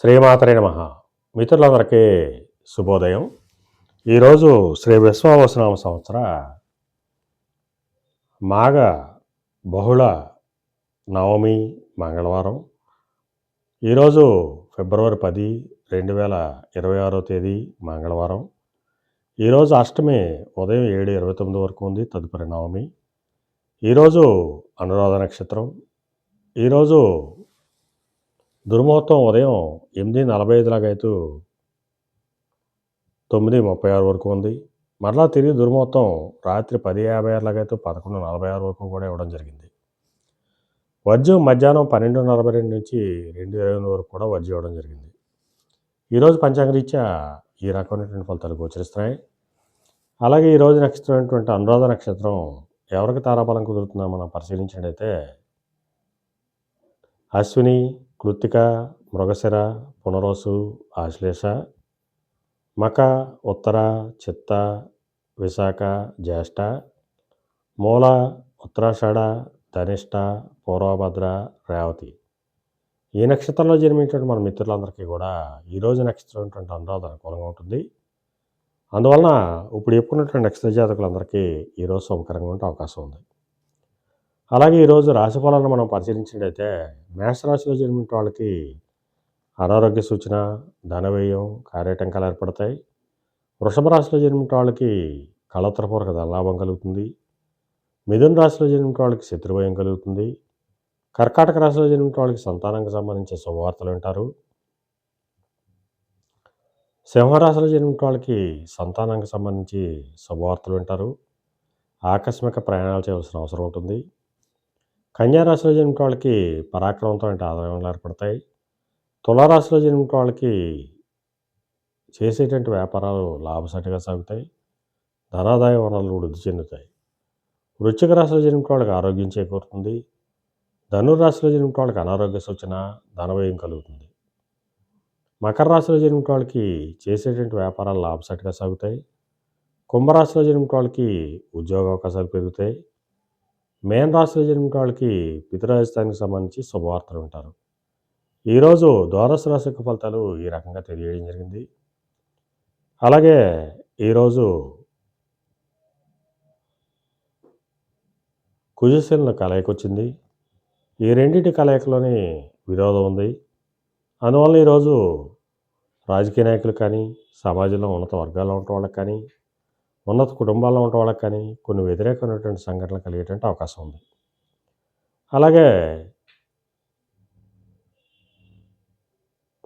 శ్రీమాతరే నమ. మిత్రులందరికీ శుభోదయం. ఈరోజు శ్రీ విశ్వావసనామ సంవత్సర మాఘ బహుళ నవమి మంగళవారం. ఈరోజు ఫిబ్రవరి పది రెండు వేల ఇరవై ఆరో తేదీ మంగళవారం. ఈరోజు అష్టమి ఉదయం ఏడు ఇరవై తొమ్మిది వరకు ఉంది తదుపరి నవమి. ఈరోజు అనురాధ నక్షత్రం. ఈరోజు దుర్ముహూర్తం ఉదయం ఎనిమిది నలభై ఐదులాగైతూ తొమ్మిది ముప్పై ఆరు వరకు ఉంది. మరలా తిరిగి దుర్ముహూర్తం రాత్రి పది యాభై ఆరులాగైతే పదకొండు నలభై ఆరు వరకు కూడా ఇవ్వడం జరిగింది. వజ్రం మధ్యాహ్నం పన్నెండు నలభై రెండు నుంచి రెండు ఇరవై ఎనిమిది వరకు కూడా వజ్రం ఇవ్వడం జరిగింది. ఈరోజు పంచాంగరీత్యా ఈ రకమైనటువంటి ఫలితాలు గోచరిస్తున్నాయి. అలాగే ఈరోజు నక్షత్రమైనటువంటి అనురాధ నక్షత్రం ఎవరికి తారాబలం కుదురుతుందో మనం పరిశీలించినట్టయితే అశ్విని కృత్తిక మృగశిర పునరోసు ఆశ్లేష మక ఉత్తర చిత్త విశాఖ జ్యేష్ఠ మూల ఉత్తరాషాఢ ధనిష్ట పూర్వభద్ర రేవతి. ఈ నక్షత్రంలో జన్మించినటువంటి మన మిత్రులందరికీ కూడా ఈరోజు నక్షత్రం ఉన్నటువంటి అనురాధ అనుకూలంగా ఉంటుంది. అందువలన ఇప్పుడు చెప్పుకున్నటువంటి నక్షత్ర జాతకులందరికీ ఈరోజు శుభకరంగా ఉండే అవకాశం ఉంది. అలాగే ఈరోజు రాశి ఫలాలను మనం పరిశీలించినట్టయితే మేషరాశిలో జన్మించిన వాళ్ళకి అనారోగ్య సూచన ధనవ్యయం కార్యటంకాలు ఏర్పడతాయి. వృషభ రాశిలో జన్మించిన వాళ్ళకి కళత్రపూర్వక ధనలాభం కలుగుతుంది. మిథున రాశిలో జన్మించిన వాళ్ళకి శత్రుభయం కలుగుతుంది. కర్కాటక రాశిలో జన్మించిన వాళ్ళకి సంతానానికి సంబంధించిన శుభవార్తలు వింటారు. సింహరాశిలో జన్మించిన వాళ్ళకి సంతానానికి సంబంధించి శుభవార్తలు వింటారు. ఆకస్మిక ప్రయాణాలు చేయవలసిన అవసరం ఉంటుంది. కన్యారాశిలో జన్మించిన వాళ్ళకి పరాక్రమంతో అంటే ఆదాయాలు ఏర్పడతాయి. తులారాశిలో జన్మించిన వాళ్ళకి చేసేటువంటి వ్యాపారాలు లాభసాటిగా సాగుతాయి. ధనాదాయ వనరులు వృద్ధి చెందుతాయి. వృశ్చిక రాశిలో జన్మించిన వాళ్ళకి ఆరోగ్యం చేకూరుతుంది. ధనుర్రాశిలో జన్మించిన వాళ్ళకి అనారోగ్య సూచన ధనవ్యయం కలుగుతుంది. మకర రాశిలో జన్మించిన వాళ్ళకి చేసేటువంటి వ్యాపారాలు లాభసాటిగా సాగుతాయి. కుంభరాశిలో జన్మించిన వాళ్ళకి ఉద్యోగ అవకాశాలు పెరుగుతాయి. మేన్ రాశిలో జరిగిన వాళ్ళకి పితృరాజస్థానికి సంబంధించి శుభవార్తలు ఉంటారు ఈరోజు ద్వాదశ రాశి యొక్క ఫలితాలు ఈ రకంగా తెలియడం జరిగింది. అలాగే ఈరోజు కుజశీల కలయిక వచ్చింది. ఈ రెండింటి కలయికలోని విరోధం ఉంది. అందువల్ల ఈరోజు రాజకీయ నాయకులు కానీ సమాజంలో ఉన్నత వర్గాల్లో ఉన్న వాళ్ళకి కానీ ఉన్నత కుటుంబాల్లో ఉన్న వాళ్ళకి కానీ కొన్ని వ్యతిరేకమైనటువంటి సంఘటనలు కలిగేటువంటి అవకాశం ఉంది. అలాగే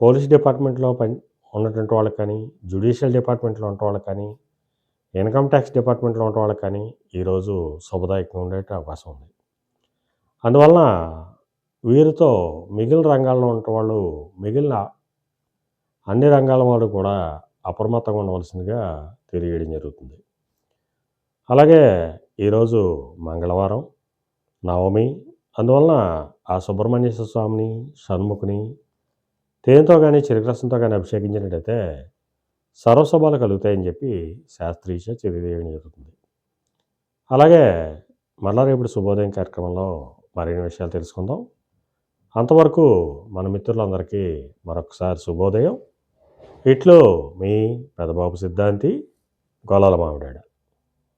పోలీస్ డిపార్ట్మెంట్లో పని ఉన్నటువంటి వాళ్ళకి కానీ జ్యుడిషియల్ డిపార్ట్మెంట్లో ఉన్న వాళ్ళకి కానీ ఇన్కమ్ ట్యాక్స్ డిపార్ట్మెంట్లో ఉన్న వాళ్ళకి కానీ ఈరోజు శుభదాయకంగా ఉండే అవకాశం ఉంది. అందువలన వీరితో మిగిలిన రంగాల్లో ఉన్న వాళ్ళు మిగిలిన అన్ని రంగాల వాళ్ళు కూడా అప్రమత్తంగా ఉండవలసిందిగా తెలియడం జరుగుతుంది. అలాగే ఈరోజు మంగళవారం నవమి అందువలన ఆ సుబ్రహ్మణ్యేశ్వర స్వామిని షణ్ముఖుని తేనెతో కానీ చెరుకురసంతో కానీ అభిషేకించినట్టయితే సర్వశుభాలు కలుగుతాయని చెప్పి శాస్త్రీయ తెలియజేయడం జరుగుతుంది అలాగే మళ్ళా రేపు శుభోదయం కార్యక్రమంలో మరిన్ని విషయాలు తెలుసుకుందాం. అంతవరకు మన మిత్రులందరికీ మరొకసారి శుభోదయం. ఇట్లు మీ పెదబాబు సిద్ధాంతి గోలాల మామిడాడు.